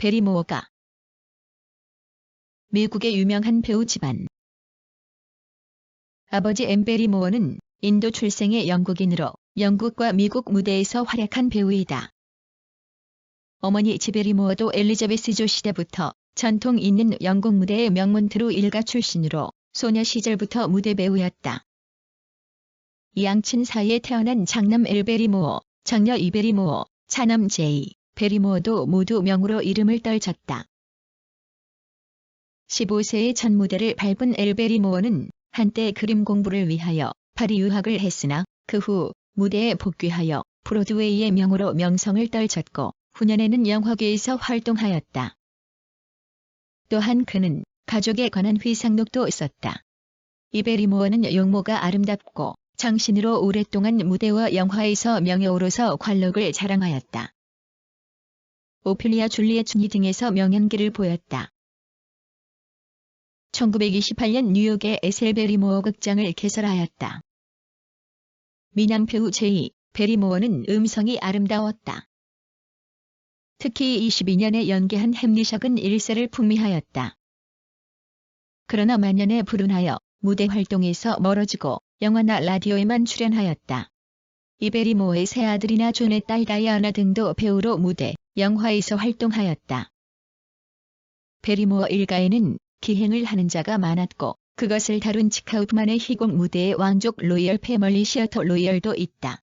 베리모어가 미국의 유명한 배우 집안. 아버지 엠 베리모어는 인도 출생의 영국인으로 영국과 미국 무대에서 활약한 배우이다. 어머니 지베리모어도 엘리자베스 조 시대부터 전통 있는 영국 무대의 명문 트루 일가 출신으로 소녀 시절부터 무대 배우였다. 양친 사이에 태어난 장남 엘베리모어, 장녀 이베리모어, 차남 제이, 베리모어도 모두 명으로 이름을 떨쳤다. 15세의 첫 무대를 밟은 엘베리모어는 한때 그림 공부를 위하여 파리 유학을 했으나 그 후 무대에 복귀하여 브로드웨이의 명으로 명성을 떨쳤고 후년에는 영화계에서 활동하였다. 또한 그는 가족에 관한 회상록도 썼다. 이베리모어는 용모가 아름답고 장신으로 오랫동안 무대와 영화에서 명예로서 관록을 자랑하였다. 오피리아 줄리엣 춘희 등에서 명연기를 보였다. 1928년 뉴욕의 에셀 베리모어 극장을 개설하였다. 미남 배우 제이 베리모어는 음성이 아름다웠다. 특히 22년에 연기한 햄리샥은 일세를 풍미하였다. 그러나 만년에 불운하여 무대 활동에서 멀어지고 영화나 라디오에만 출연하였다. 이베리모어의 새 아들이나 존의 딸 다이아나 등도 배우로 무대, 영화에서 활동하였다. 베리모어 일가에는 기행을 하는 자가 많았고 그것을 다룬 치카우프만의 희곡 무대의 왕족 로이얼 패멀리 시어터 로이얼도 있다.